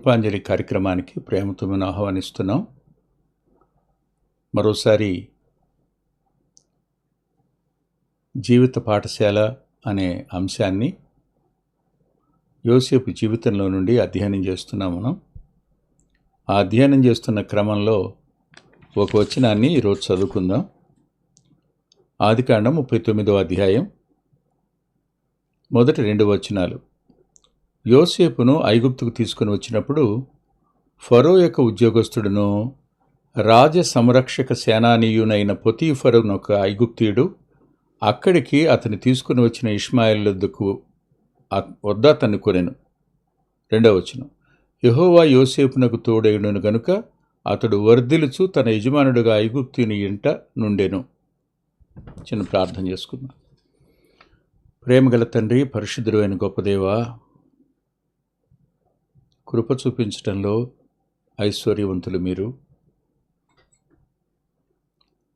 కృపాంజలి కార్యక్రమానికి ప్రేమతో మేము ఆహ్వానిస్తున్నాం. మరోసారి జీవిత పాఠశాల అనే అంశాన్ని యోసేపు జీవితంలో నుండి అధ్యయనం చేస్తున్నాం మనం. ఆ అధ్యయనం చేస్తున్న క్రమంలో ఒక వచనాన్ని ఈరోజు చదువుకుందాం. ఆదికాండం ముప్పై తొమ్మిదో అధ్యాయం. మొదటి రెండు వచనాలు. యోసేపును ఐగుప్తుకు తీసుకుని వచ్చినప్పుడు ఫరో యొక్క ఉద్యోగస్తుడును రాజ సంరక్షక సేనానీయునైన పొతీఫరును ఒక ఐగుప్తీయుడు అక్కడికి అతను తీసుకుని వచ్చిన ఇష్మాయిలద్దుకు వద్ద అతన్ని కొనెను. రెండవ వచనం. యహోవా యోసేపునకు తోడేయుడును గనుక అతడు వర్ధిలుచు తన యజమానుడుగా ఐగుప్తుని ఇంట నుండెను. చిన్న ప్రార్థన చేసుకుందాం. ప్రేమగల తండ్రి పరిశుద్ధుడు అయిన గొప్పదేవా కృప చూపించటంలో ఐశ్వర్యవంతులు మీరు.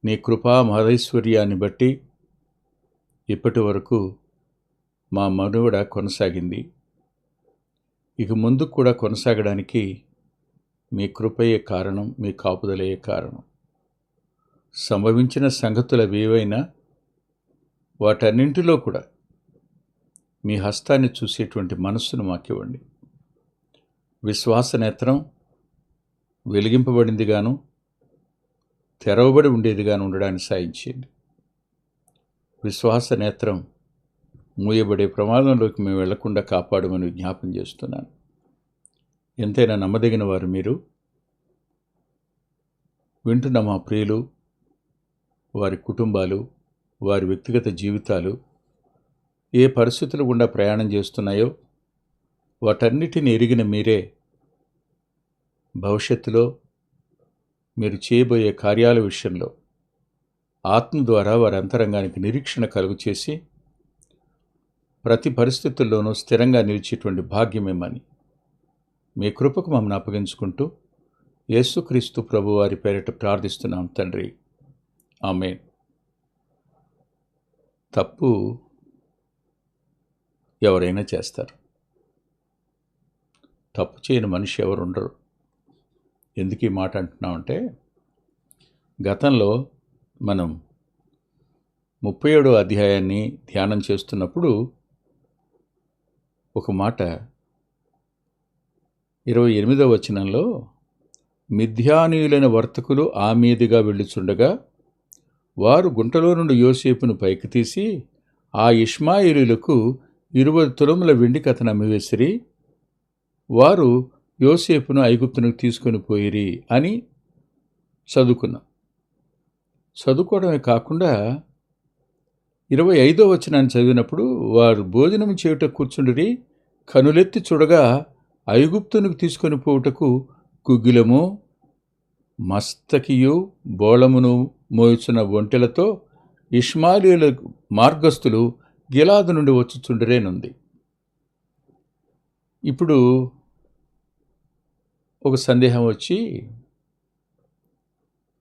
నీ కృపా మహదైశ్వర్యాన్ని బట్టి ఇప్పటి వరకు మా మనుగడ కొనసాగింది. ఇక ముందు కూడా కొనసాగడానికి మీ కృపయే కారణం మీ కాపుదలయే కారణం. సంభవించిన సంగతుల ఏవైనా వాటన్నింటిలో కూడా మీ హస్తాన్ని చూసేటువంటి మనస్సును మాకివ్వండి. విశ్వాస నేత్రం వెలిగింపబడిందిగాను తెరవబడి ఉండేదిగాను ఉండడానికి సాయించేయండి విశ్వాస నేత్రం మూయబడే ప్రమాదంలోకి మేము వెళ్ళకుండా కాపాడమని జ్ఞాపం చేస్తున్నాను. ఎంతైనా నమ్మదగిన వారు మీరు. వింటున్న మా ప్రియులు వారి కుటుంబాలు వారి వ్యక్తిగత జీవితాలు ఏ పరిస్థితులు గుండా ప్రయాణం చేస్తున్నాయో వాటన్నిటిని ఎరిగిన మీరే భవిష్యత్తులో మీరు చేయబోయే కార్యాల విషయంలో ఆత్మ ద్వారా వారి అంతరంగానికి నిరీక్షణ కలుగు చేసి ప్రతి పరిస్థితుల్లోనూ స్థిరంగా నిలిచేటువంటి భాగ్యమేమని మీ కృపకు మమ్మల్ని అప్పగించుకుంటూ యేసుక్రీస్తు ప్రభు వారి పేరిట ప్రార్థిస్తున్నాం తండ్రి. ఆమె తప్పు ఎవరైనా చేస్తారు. తప్పు చేయని మనిషి ఎవరు ఉండరు ఎందుకు ఈ మాట అంటున్నామంటే గతంలో మనం ముప్పై ఏడో అధ్యాయాన్ని ధ్యానం చేస్తున్నప్పుడు ఒక మాట ఇరవై ఎనిమిదవ వచనంలో మిథ్యానీయులైన వర్తకులు ఆ మీదుగా వెళ్ళుచుండగా వారు గుంటలో నుండి యోసేపును పైకి తీసి ఆ ఇష్మాయిలులకు ఇరవై తులముల వెండి కథను అమ్మివేసిరి వారు యోసేపును ఐగుప్తునికి తీసుకొని పోయిరి అని చదువుకున్నాం. చదువుకోవడమే కాకుండా ఇరవై ఐదో వచనాన్ని చదివినప్పుడు వారు భోజనం చేయుట కూర్చుండిరి కనులెత్తి చూడగా ఐగుప్తునికి తీసుకొని పోవుటకు గుగ్గిలము మస్తకియు బోళమును మోయుచున్న ఒంటెలతో ఇష్మాలీల మార్గస్థులు గిలాదు నుండి వచ్చుచుండరేనుంది. ఇప్పుడు ఒక సందేహం వచ్చి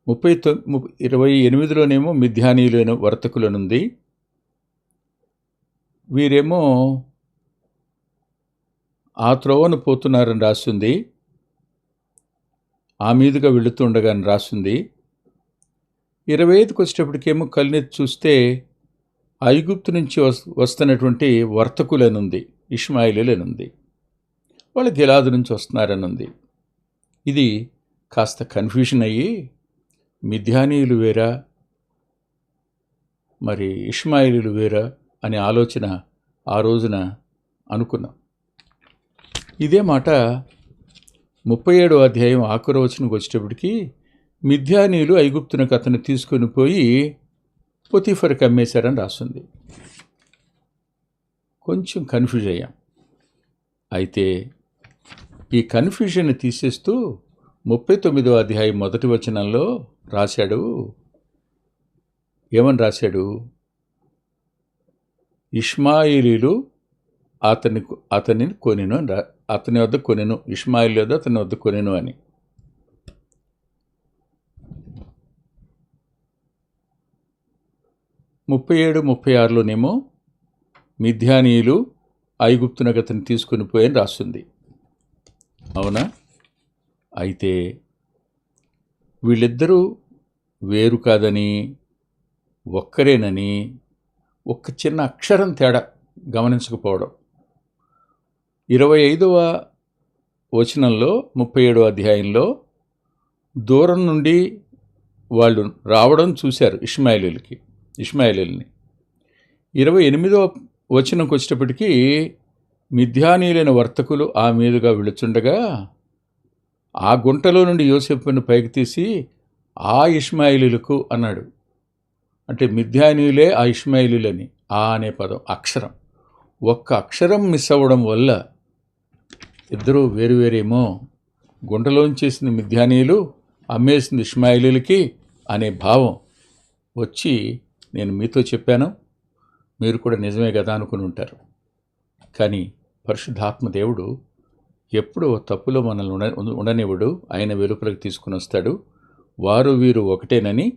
ముప్పై తొమ్మి ఇరవై ఎనిమిదిలోనేమో మిథ్యానీయులైన వర్తకులనుంది. వీరేమో ఆ త్రోవను పోతున్నారని రాస్తుంది. ఆ మీదుగా వెళుతుండగాని రాస్తుంది. ఇరవై ఐదుకి వచ్చేటప్పటికేమో కలినెత్తి చూస్తే ఐగుప్తు నుంచి వస్తున్నటువంటి వర్తకులనుంది ఇష్మాయిలులనుంది. వాళ్ళు గిలాదు నుంచి వస్తున్నారనుంది ఇది కాస్త కన్ఫ్యూషన్ అయ్యి మిథ్యానీయులు వేరా మరి ఇష్మాయిలీలు వేరా అనే ఆలోచన ఆ రోజున అనుకున్నాం. ఇదే మాట ముప్పై ఏడో అధ్యాయం ఆకురవచనకు వచనకు వచ్చేటప్పటికి మిథ్యానీయులు ఐగుప్తునకు అతను తీసుకొని పోయి పొతిఫర్కి అమ్మేశారని రాస్తుంది కొంచెం కన్ఫ్యూజ్ అయ్యాం. అయితే ఈ కన్ఫ్యూజన్ని తీసేస్తూ ముప్పై తొమ్మిదో అధ్యాయం మొదటి వచనంలో రాశాడు. ఏమని రాశాడు? ఇష్మాయిలీలు అతని అతనిని కొనెను అని రా- అతని వద్ద కొనెను. ఇష్మాయిల్ వద్ద అతని వద్ద కొనెను అని. ముప్పై ఏడు ముప్పై ఆరులోనేమో మిథ్యానీయులు ఐగుప్తునకు అతను తీసుకుని పోయని రాస్తుంది. అవునా? అయితే వీళ్ళిద్దరూ వేరు కాదని ఒక్కరేనని ఒక్క చిన్న అక్షరం తేడా గమనించకపోవడం. ఇరవై ఐదవ వచనంలో ముప్పై ఏడవ అధ్యాయంలో దూరం నుండి వాళ్ళు రావడం చూశారు ఇష్మాయిలీలకి ఇష్మాయిలీల్ని. ఇరవై ఎనిమిదవ వచనంకి వచ్చేటప్పటికీ మిథ్యానీలైన వర్తకులు ఆ మీదుగా వెళుచుండగా ఆ గుంటలో నుండి యోసేపును పైకి తీసి ఆ ఇష్మాయిలులకు అన్నాడు. అంటే మిథ్యానీయులే ఆ ఇష్మాయిలులని ఆ అనే పదం అక్షరం. ఒక్క అక్షరం మిస్ అవ్వడం వల్ల ఇద్దరూ వేరువేరేమో గుంటలోంచేసిన మిథ్యానీయులు అమ్మేసింది ఇష్మాయిలులకి అనే భావం వచ్చి నేను మీతో చెప్పాను. మీరు కూడా నిజమే కదా అనుకుని ఉంటారు. కానీ పరిశుద్ధాత్మ దేవుడు ఎప్పుడు తప్పులో మనల్ని ఉండ ఉండనివ్వడు. ఆయన వెలుపలకు తీసుకుని వస్తాడు. వారు వీరు ఒకటేనని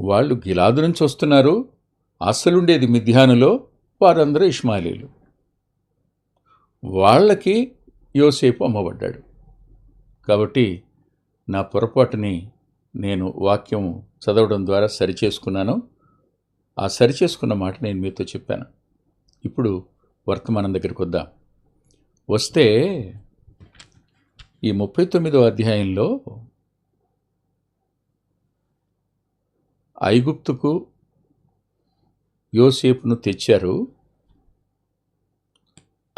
వాళ్ళు గిలాదు నుంచి వస్తున్నారు. అసలుండేది మిథ్యానులో వారందరూ ఇష్మాలీలు వాళ్ళకి యోసేపు అమ్మబడ్డాడు. కాబట్టి నా పొరపాటుని నేను వాక్యం చదవడం ద్వారా సరిచేసుకున్నాను. ఆ సరిచేసుకున్న మాట నేను మీతో చెప్పాను. ఇప్పుడు వర్తమానం దగ్గరికి వద్దాం. వస్తే ఈ ముప్పై తొమ్మిదో అధ్యాయంలో ఐగుప్తుకు యోసేపును తెచ్చారు.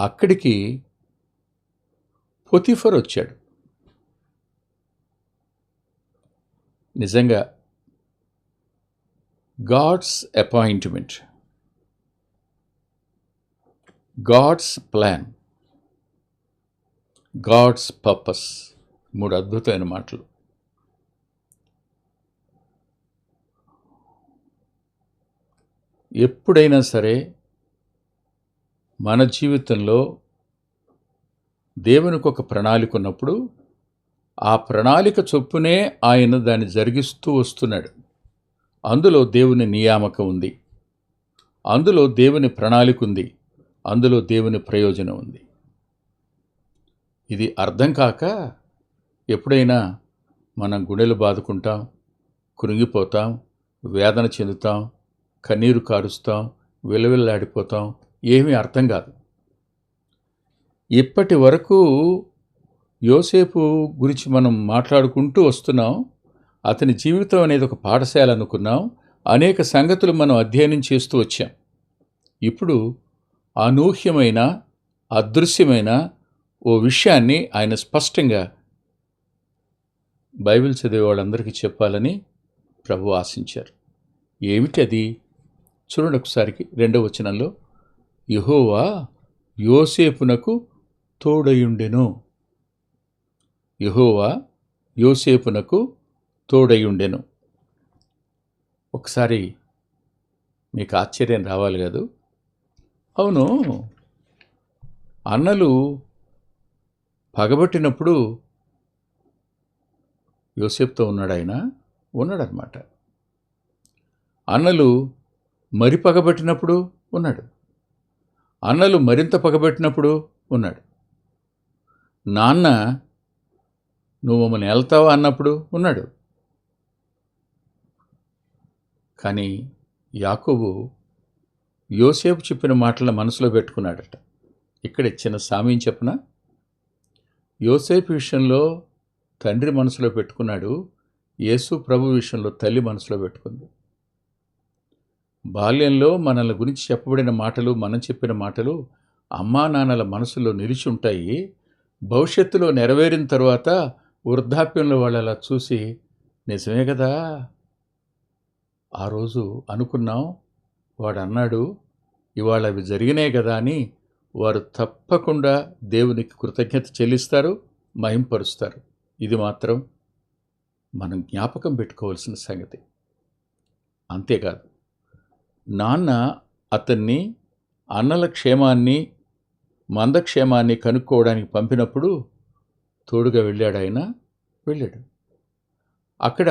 అక్కడికి పొతిఫర్ వచ్చాడు. నిజంగా God's appointment. God's plan God's purpose మూడు అద్భుతమైన మాటలు. ఎప్పుడైనా సరే మన జీవితంలో దేవునికి ఒక ప్రణాళిక ఉన్నప్పుడు ఆ ప్రణాళిక చొప్పునే ఆయన దాన్ని జరిగిస్తూ వస్తున్నాడు. అందులో దేవుని నియామకం ఉంది. అందులో దేవుని ప్రణాళిక ఉంది. అందులో దేవుని ప్రయోజనం ఉంది. ఇది అర్థం కాక ఎప్పుడైనా మనం గుండెలు బాదుకుంటాం కృంగిపోతాం వేదన చెందుతాం కన్నీరు కారుస్తాం విలవిల్లాడిపోతాం ఏమీ అర్థం కాదు. ఇప్పటి వరకు యోసేపు గురించి మనం మాట్లాడుకుంటూ వస్తున్నాం. అతని జీవితం అనేది ఒక పాఠశాల అనుకున్నాం. అనేక సంగతులు మనం అధ్యయనం చేస్తూ వచ్చాం. ఇప్పుడు అనూహ్యమైన అదృశ్యమైన ఓ విషయాన్ని ఆయన స్పష్టంగా బైబిల్ చదివే వాళ్ళందరికీ చెప్పాలని ప్రభు ఆశించారు. ఏమిటి అది చూడండి ఒకసారికి రెండవ వచనంలో యహోవా యోసేపునకు తోడయుండెను. యహోవా యోసేపునకు తోడయుండెను. ఒకసారి మీకు ఆశ్చర్యం రావాలి కాదు. అవును. అన్నలు పగబట్టినప్పుడు యోసేపుతో ఉన్నాడు ఆయన ఉన్నాడనమాట అన్నలు మరి పగబట్టినప్పుడు ఉన్నాడు. అన్నలు మరింత పగబట్టినప్పుడు ఉన్నాడు. నాన్న నువ్వు మమ్మల్ని వెళ్తావా అన్నప్పుడు ఉన్నాడు. కానీ యాకోబు యోసేపు చెప్పిన మాటలను మనసులో పెట్టుకున్నాడట. ఇక్కడ చిన్న సామ్యం చెప్పన యోసేపు విషయంలో తండ్రి మనసులో పెట్టుకున్నాడు యేసు ప్రభు విషయంలో తల్లి మనసులో పెట్టుకుంది. బాల్యంలో మనల్ని గురించి చెప్పబడిన మాటలు మనం చెప్పిన మాటలు అమ్మా నాన్నల మనసులో నిలిచి ఉంటాయి. భవిష్యత్తులో నెరవేరిన తర్వాత వృద్ధాప్యంలో వాళ్ళు అలా చూసి నిజమే కదా ఆ రోజు అనుకున్నాం వాడన్నాడు ఇవాళ అవి జరిగినాయి కదా అని వారు తప్పకుండా దేవునికి కృతజ్ఞత చెల్లిస్తారు మహింపరుస్తారు. ఇది మాత్రం మనం జ్ఞాపకం పెట్టుకోవాల్సిన సంగతి. అంతేకాదు నాన్న అతన్ని అన్నల క్షేమాన్ని మందక్షేమాన్ని కనుక్కోవడానికి పంపినప్పుడు తోడుగా వెళ్ళాడు ఆయన వెళ్ళాడు. అక్కడ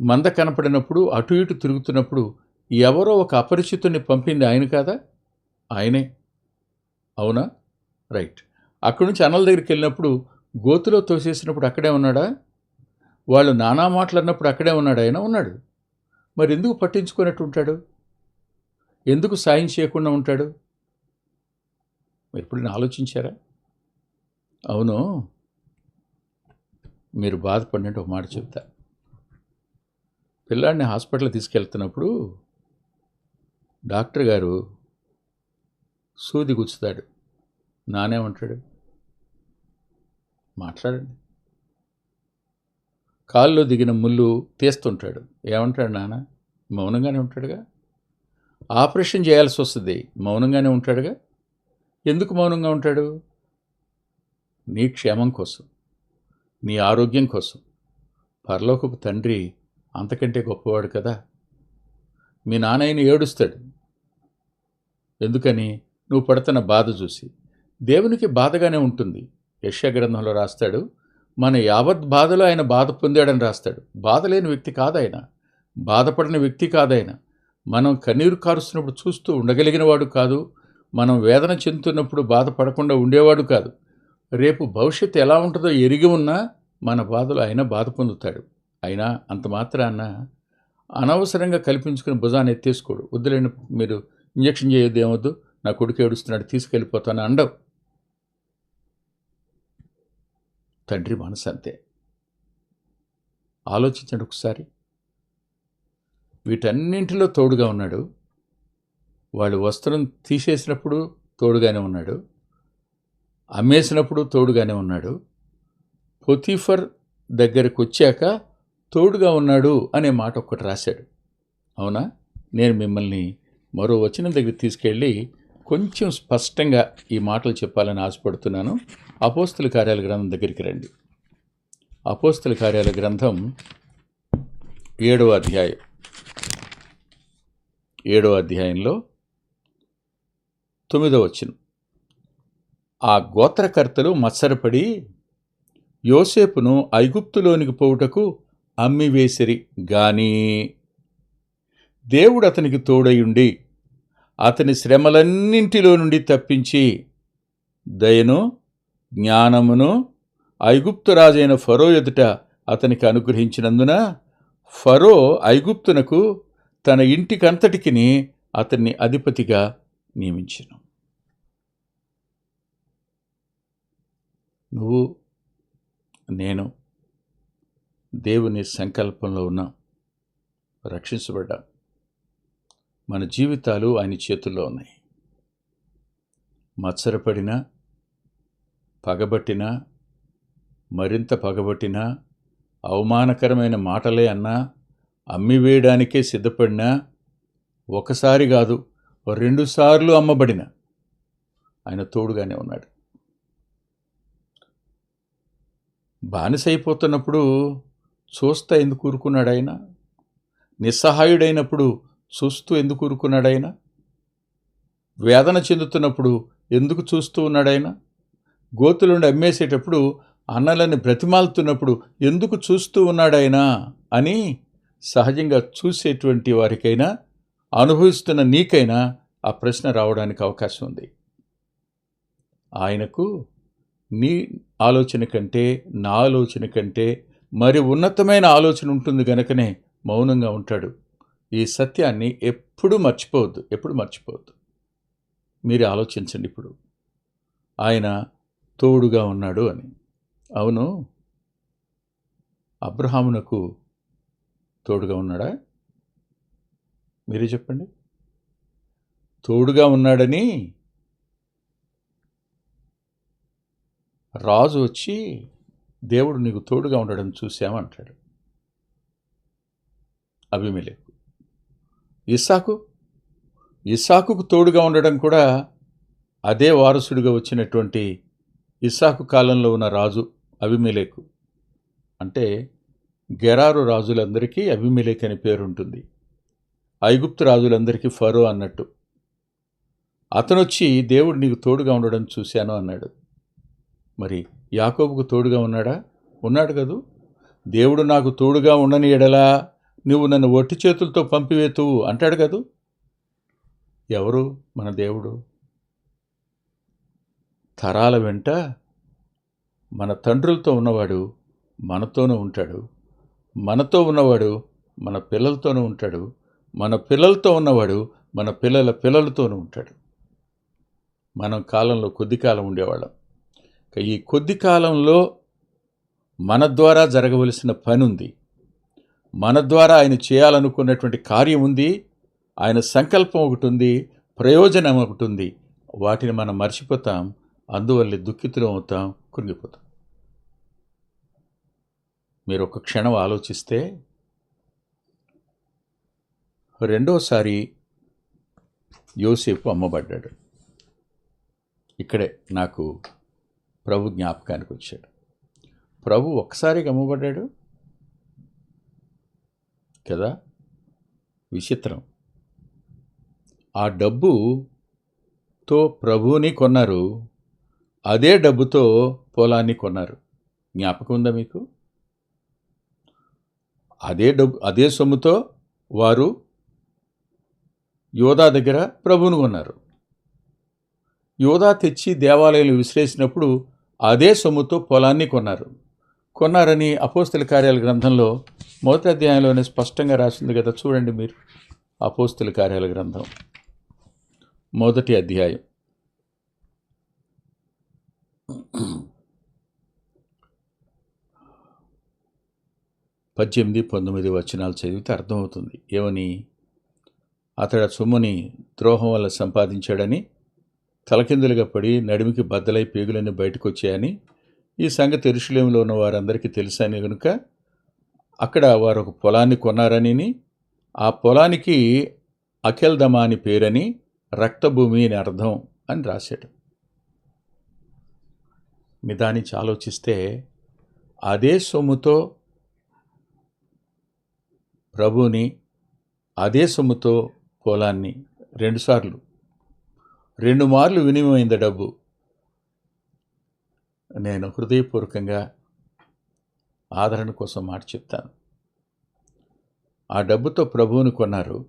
మంద కనపడినప్పుడు అటు ఇటు తిరుగుతున్నప్పుడు ఎవరో ఒక అపరిచితుని పంపింది ఆయన కాదా? ఆయనే. అవునా? రైట్. అక్కడి నుంచి అన్నల దగ్గరికి వెళ్ళినప్పుడు గోతులో తోసేసినప్పుడు అక్కడే ఉన్నాడా? వాళ్ళు నానా మాటలు అన్నప్పుడు అక్కడే ఉన్నాడు? ఆయన ఉన్నాడు. మరి ఎందుకు పట్టించుకున్నట్టు ఉంటాడు? ఎందుకు సాయం చేయకుండా ఉంటాడు? మీరు ఎప్పుడైనా ఆలోచించారా? అవును. మీరు బాధపడినట్టు ఒక మాట చెప్తా. పిల్లాడిని హాస్పిటల్ తీసుకెళ్తున్నప్పుడు డాక్టర్ గారు సూది గుచ్చుతాడు. నానేమంటాడు మాట్లాడండి. కాల్లో దిగిన ముళ్ళు తీస్తుంటాడు. ఏమంటాడు నాన్న? మౌనంగానే ఉంటాడుగా? ఆపరేషన్ చేయాల్సి వస్తుంది. మౌనంగానే ఉంటాడుగా? ఎందుకు మౌనంగా ఉంటాడు? నీ క్షేమం కోసం నీ ఆరోగ్యం కోసం. పరలోకపు తండ్రి అంతకంటే గొప్పవాడు కదా. మీ నాన్నయ్యని ఏడుస్తాడు. ఎందుకని? నువ్వు పడుతున్న బాధ చూసి. దేవునికి బాధగానే ఉంటుంది. యశ్య రాస్తాడు మన యావత్ బాధలో ఆయన బాధ పొందాడని రాస్తాడు. బాధ లేని వ్యక్తి కాదాయన. బాధపడిన వ్యక్తి కాదాయన. మనం కన్నీరు కారుస్తున్నప్పుడు చూస్తూ ఉండగలిగినవాడు కాదు. మనం వేదన చెందుతున్నప్పుడు బాధపడకుండా ఉండేవాడు కాదు. రేపు భవిష్యత్తు ఎలా ఉంటుందో ఎరిగి ఉన్నా మన బాధలు ఆయన బాధ పొందుతాడు. అయినా అంత మాత్రాన అనవసరంగా కల్పించుకుని భుజాన్ని ఎత్తేసుకోడు. వద్దులేని మీరు ఇంజక్షన్ చేయొద్దు ఏమొద్దు నా కొడుకు ఏడుస్తున్నాడు తీసుకెళ్ళిపోతాను అండవు. తండ్రి మనసు అంతే. ఆలోచించండి ఒకసారి. వీటన్నింటిలో తోడుగా ఉన్నాడు. వాళ్ళు వస్త్రం తీసేసినప్పుడు తోడుగానే ఉన్నాడు. అమ్మేసినప్పుడు తోడుగానే ఉన్నాడు. పొతిఫర్ దగ్గరకు వచ్చాక తోడుగా ఉన్నాడు అనే మాట ఒక్కటి రాశాడు. అవునా? నేను మిమ్మల్ని మరో వచనం దగ్గర తీసుకెళ్ళి కొంచెం స్పష్టంగా ఈ మాటలు చెప్పాలని ఆశపడుతున్నాను. అపోస్తుల కార్యాల గ్రంథం దగ్గరికి రండి. అపోస్తుల కార్యాల గ్రంథం ఏడవ అధ్యాయం. ఏడవ అధ్యాయంలో తొమ్మిదవ వచనం. ఆ గోత్రకర్తలు మత్సరపడి యోసేపును ఐగుప్తులోనికి పోవుటకు అమ్మివేసిరి గాని దేవుడు అతనికి తోడయుండి అతని శ్రమలన్నింటిలో నుండి తప్పించి దయను జ్ఞానమును ఐగుప్తు రాజైన ఫరో ఎదుట అతనికి అనుగ్రహించినందున ఫరో ఐగుప్తునకు తన ఇంటికంతటికిని అతన్ని అధిపతిగా నియమించను. నువ్వు నేను దేవుని సంకల్పంలో ఉన్నాం రక్షించబడ్డాం మన జీవితాలు ఆయన చేతుల్లో ఉన్నాయి. మత్సరపడినా పగబట్టినా మరింత పగబట్టినా అవమానకరమైన మాటలే అన్నా అమ్మివేయడానికే సిద్ధపడినా ఒకసారి కాదు రెండుసార్లు అమ్మబడిన ఆయన తోడుగానే ఉన్నాడు. బానిసైపోతున్నప్పుడు చూస్తా ఎందుకు ఊరుకున్నాడు ఆయన నిస్సహాయుడైనప్పుడు చూస్తూ ఎందుకు ఊరుకున్నాడు ఆయన వేదన చెందుతున్నప్పుడు ఎందుకు చూస్తూ ఉన్నాడు ఆయన గోతులుండి అమ్మేసేటప్పుడు అన్నలని బ్రతిమాలుతున్నప్పుడు ఎందుకు చూస్తూ ఉన్నాడైనా? అని సహజంగా చూసేటువంటి వారికైనా అనుభవిస్తున్న నీకైనా ఆ ప్రశ్న రావడానికి అవకాశం ఉంది. ఆయనకు నీ ఆలోచన కంటే నా ఆలోచన కంటే మరి ఉన్నతమైన ఆలోచన ఉంటుంది గనకనే మౌనంగా ఉంటాడు. ఈ సత్యాన్ని ఎప్పుడూ మర్చిపోవద్దు ఎప్పుడు మర్చిపోవద్దు. మీరు ఆలోచించండి ఇప్పుడు. ఆయన తోడుగా ఉన్నాడు అని. అవును. అబ్రహామునకు తోడుగా ఉన్నాడా? మీరే చెప్పండి. తోడుగా ఉన్నాడని రాజు వచ్చి దేవుడు నీకు తోడుగా ఉండడం చూశామంటాడు అభిమేలకు ఇస్సాకు? ఇస్సాకుకు తోడుగా ఉండడం కూడా అదే వారసుడిగా వచ్చినటువంటి ఇస్సాకు కాలంలో ఉన్న రాజు అభిమేలేకు అంటే గెరారు రాజులందరికీ అభిమేలేక్ అనే పేరుంటుంది ఐగుప్తు రాజులందరికీ ఫరో అన్నట్టు. అతనొచ్చి దేవుడు నీకు తోడుగా ఉండడం చూశాను అన్నాడు. మరి యాకోబుకు తోడుగా ఉన్నాడా? ఉన్నాడు కదూ? దేవుడు నాకు తోడుగా ఉండని ఎడలా నువ్వు నన్ను ఒట్టి చేతులతో పంపివేతువు అంటాడు కదూ? ఎవరు? మన దేవుడు. తరాల వెంట మన తండ్రులతో ఉన్నవాడు మనతోనూ ఉంటాడు. మనతో ఉన్నవాడు మన పిల్లలతోనూ ఉంటాడు. మన పిల్లలతో ఉన్నవాడు మన పిల్లల పిల్లలతోనూ ఉంటాడు. మనం కాలంలో కొద్ది కాలం ఉండేవాళ్ళం. ఈ కొద్ది కాలంలో మన ద్వారా జరగవలసిన పని ఉంది మన ద్వారా ఆయన చేయాలనుకున్నటువంటి కార్యం ఉంది. ఆయన సంకల్పం ఒకటి ఉంది. ప్రయోజనం ఒకటి ఉంది. వాటిని మనం మర్చిపోతాం. అందువల్ల దుఃఖితులం అవుతాం. కృంగిపోతాం. మీరు ఒక క్షణం ఆలోచిస్తే రెండోసారి యోసేపు అమ్మబడ్డాడు. ఇక్కడే నాకు ప్రభు జ్ఞాపకానికి వచ్చాడు. ప్రభు ఒక్కసారి గమ్మబడ్డాడు కదా? విచిత్రం. ఆ డబ్బుతో ప్రభువుని కొన్నారు. అదే డబ్బుతో పొలాన్ని కొన్నారు. జ్ఞాపకం ఉందా మీకు? అదే డబ్బు అదే సొమ్ముతో వారు యోధా దగ్గర ప్రభువును కొన్నారు. యోధా తెచ్చి దేవాలయాలు విసిరేసినప్పుడు అదే సొమ్ముతో పొలాన్ని కొన్నారు. కొన్నారని అపోస్తుల కార్యాల గ్రంథంలో మొదటి అధ్యాయంలోనే స్పష్టంగా రాసింది కదా చూడండి మీరు. అపోస్తుల కార్యాల గ్రంథం. మొదటి అధ్యాయం. పద్దెనిమిది పంతొమ్మిది వచనాలు చదివితే అర్థమవుతుంది. ఏమని? అతడు సొమ్ముని ద్రోహం వల్ల సంపాదించాడని తలకిందులుగా పడి నడిమికి బద్దలై పేగులన్నీ బయటకు వచ్చాయని ఈ సంగతి ఎరుషులేములో ఉన్న వారందరికీ తెలుసని కనుక అక్కడ వారు ఒక పొలాన్ని కొన్నారని ఆ పొలానికి అఖిల్దమా అని పేరని రక్తభూమి అని అర్థం అని రాశాడు. నిదానించి ఆలోచిస్తే అదే సొమ్ముతో ప్రభుని అదే సొమ్ముతో పొలాన్ని రెండుసార్లు రెండు మార్లు వినిమయమైంది డబ్బు. నేను హృదయపూర్వకంగా ఆదరణ కోసం మాట చెప్తాను. ఆ డబ్బుతో ప్రభువుని కొన్నారు.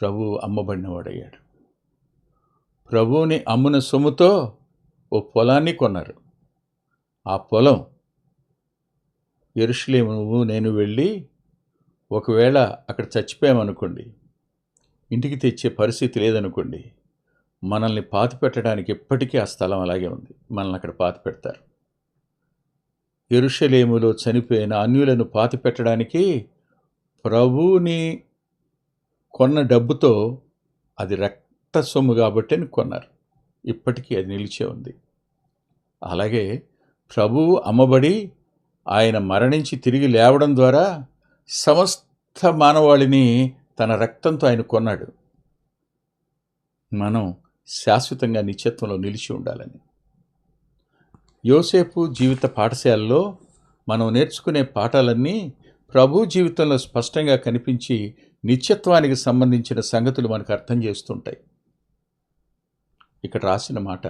ప్రభువు అమ్మబడినవాడయ్యాడు. ప్రభువుని అమ్మున సొమ్ముతో ఓ పొలాన్ని కొన్నారు. ఆ పొలం ఎరుషులేము నువ్వు నేను వెళ్ళి ఒకవేళ అక్కడ చచ్చిపోయామనుకోండి ఇంటికి తెచ్చే పరిస్థితి లేదనుకోండి మనల్ని పాతి పెట్టడానికి ఎప్పటికీ ఆ స్థలం అలాగే ఉంది. మనల్ని అక్కడ పాతి పెడతారు. ఎరుషలేములో చనిపోయిన అన్యులను పాతి పెట్టడానికి ప్రభువుని కొన్న డబ్బుతో అది రక్త సొమ్ము కాబట్టి అని కొన్నారు. ఇప్పటికీ అది నిలిచే ఉంది. అలాగే ప్రభువు అమ్మబడి ఆయన మరణించి తిరిగి లేవడం ద్వారా సమస్త మానవాళిని తన రక్తంతో ఆయన కొన్నాడు. మనం శాశ్వతంగా నిత్యత్వంలో నిలిచి ఉండాలని. యోసేపు జీవిత పాఠశాలలో మనం నేర్చుకునే పాఠాలన్నీ ప్రభు జీవితంలో స్పష్టంగా కనిపించి నిత్యత్వానికి సంబంధించిన సంగతులు మనకు అర్థం చేస్తుంటాయి. ఇక్కడ రాసిన మాట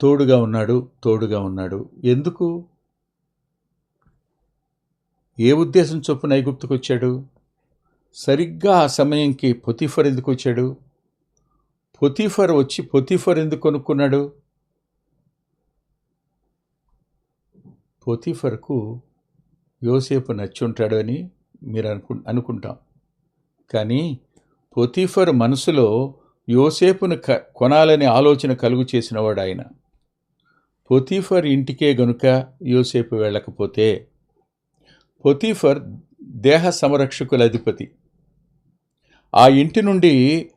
తోడుగా ఉన్నాడు తోడుగా ఉన్నాడు. ఎందుకు? ఏ ఉద్దేశం చొప్పున ఐగుప్తుకు వచ్చాడు సరిగ్గా ఆ సమయంకి పొతిఫర్ ఎందుకు వచ్చాడు పొతిఫర్ వచ్చి పొతిఫర్ ఎందుకు కొనుక్కున్నాడు? పొతిఫర్కు యోసేపు నచ్చుంటాడు అని మీరు అనుకు అనుకుంటాం. కానీ పొతిఫర్ మనసులో యోసేపును క కొనాలనే ఆలోచన కలుగు చేసినవాడు ఆయన. పొతిఫర్ ఇంటికే గనుక యోసేపు వెళ్ళకపోతే పొతీఫర్ దేహ సంరక్షకుల అధిపతి. ఆ ఇంటి నుండి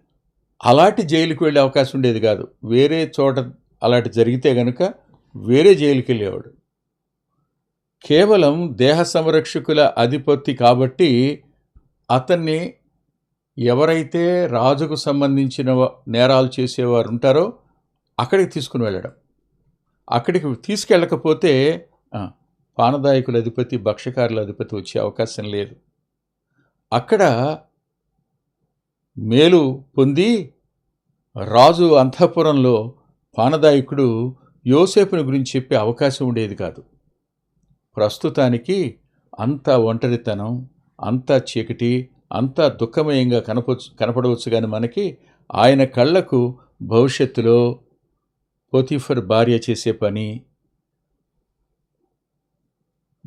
అలాంటి జైలుకి వెళ్ళే అవకాశం ఉండేది కాదు. వేరే చోట అలాంటి జరిగితే గనుక వేరే జైలుకి వెళ్ళేవాడు. కేవలం దేహ సంరక్షకుల అధిపతి కాబట్టి అతన్ని ఎవరైతే రాజుకు సంబంధించిన నేరాలు చేసేవారు ఉంటారో అక్కడికి తీసుకుని వెళ్ళడం. అక్కడికి తీసుకెళ్ళకపోతే పానదాయకుల అధిపతి భక్ష్యకారుల అధిపతి వచ్చే అవకాశం లేదు. అక్కడ మేలు పొంది రాజు అంతఃపురంలో పానదాయకుడు యోసేపుని గురించి చెప్పే అవకాశం ఉండేది కాదు. ప్రస్తుతానికి అంత ఒంటరితనం అంతా చీకటి అంత దుఃఖమయంగా కనపచ్చు కనపడవచ్చు కానీ మనకి ఆయన కళ్ళకు భవిష్యత్తులో పోతిఫర్ భార్య చేసే పని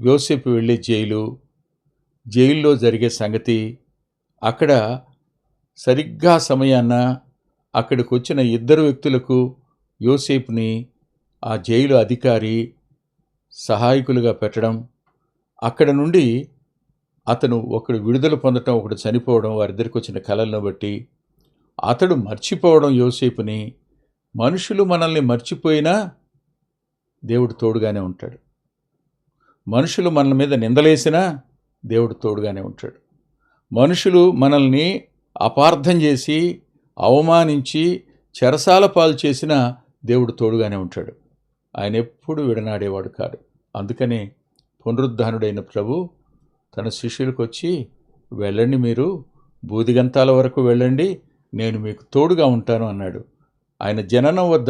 యోసేపు వెళ్ళే జైలు జైల్లో జరిగే సంగతి అక్కడ సరిగ్గా సమయాన్న అక్కడికి వచ్చిన ఇద్దరు వ్యక్తులకు యోసేపుని ఆ జైలు అధికారి సహాయకులుగా పెట్టడం అక్కడ నుండి అతను ఒకడు విడుదల పొందటం ఒకడు చనిపోవడం వారిద్దరికి వచ్చిన కళలను బట్టి అతడు మర్చిపోవడం యోసేపుని మనుషులు మనల్ని మర్చిపోయినా దేవుడు తోడుగానే ఉంటాడు. మనుషులు మనల మీద నిందలేసినా దేవుడు తోడుగానే ఉంటాడు. మనుషులు మనల్ని అపార్థం చేసి అవమానించి చెరసాల పాలు చేసిన దేవుడు తోడుగానే ఉంటాడు. ఆయన ఎప్పుడు విడనాడేవాడు కాదు అందుకనే పునరుద్ధానుడైన ప్రభు తన శిష్యులకు వచ్చి వెళ్ళండి మీరు బూదిగంతాల వరకు వెళ్ళండి నేను మీకు తోడుగా ఉంటాను అన్నాడు. ఆయన జననం వద్ద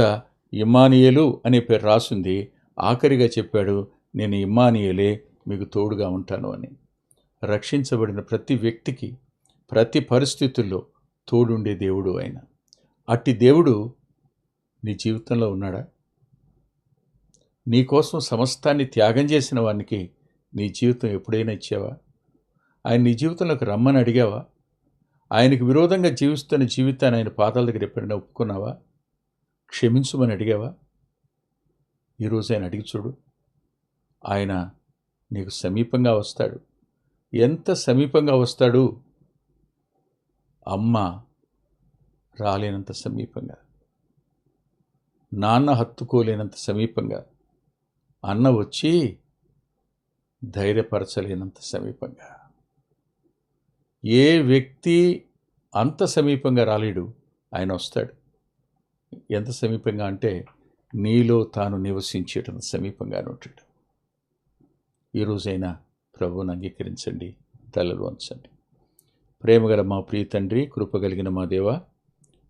ఇమానియేలు అనే పేరు రాసుంది. ఆఖరిగా చెప్పాడు నేను ఇమ్మానియలే మీకు తోడుగా ఉంటాను అని. రక్షించబడిన ప్రతి వ్యక్తికి ప్రతి పరిస్థితుల్లో తోడుండే దేవుడు ఆయన. అట్టి దేవుడు నీ జీవితంలో ఉన్నాడా? నీకోసం సమస్తాన్ని త్యాగం చేసిన వానికి నీ జీవితం ఎప్పుడైనా ఇచ్చావా? ఆయన నీ జీవితంలోకి రమ్మని అడిగావా? ఆయనకు విరోధంగా జీవిస్తున్న జీవితాన్ని ఆయన పాదాల దగ్గర ఎప్పుడైనా ఒప్పుకున్నావా? క్షమించుమని అడిగావా? ఈరోజు ఆయన అడిగి చూడు. ఆయన నీకు సమీపంగా వస్తాడు. ఎంత సమీపంగా వస్తాడు? అమ్మ రాలేనంత సమీపంగా. నాన్న హత్తుకోలేనంత సమీపంగా. అన్న వచ్చి ధైర్యపరచలేనంత సమీపంగా. ఏ వ్యక్తి అంత సమీపంగా రాలేడు ఆయన వస్తాడు. ఎంత సమీపంగా అంటే నీలో తాను నివసించేటంత సమీపంగానే ఉంటాడు. ఈరోజైనా ప్రభువును అంగీకరించండి తలలు వంచండి. ప్రేమగల మా ప్రియ తండ్రి కృపగలిగిన మా దేవ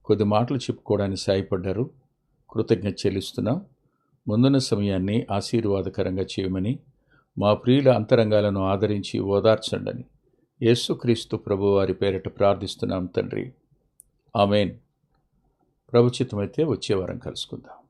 కొద్ది మాటలు చెప్పుకోవడానికి సాయపడ్డారు కృతజ్ఞత చెల్లిస్తున్నాం. ముందున్న సమయాన్ని ఆశీర్వాదకరంగా చేయమని మా ప్రియుల అంతరంగాలను ఆదరించి ఓదార్చండని యేసుక్రీస్తు ప్రభువారి పేరిట ప్రార్థిస్తున్నాం తండ్రి. ఆమెన్. ప్రభుచితమైతే వచ్చే వారం కలుసుకుందాం.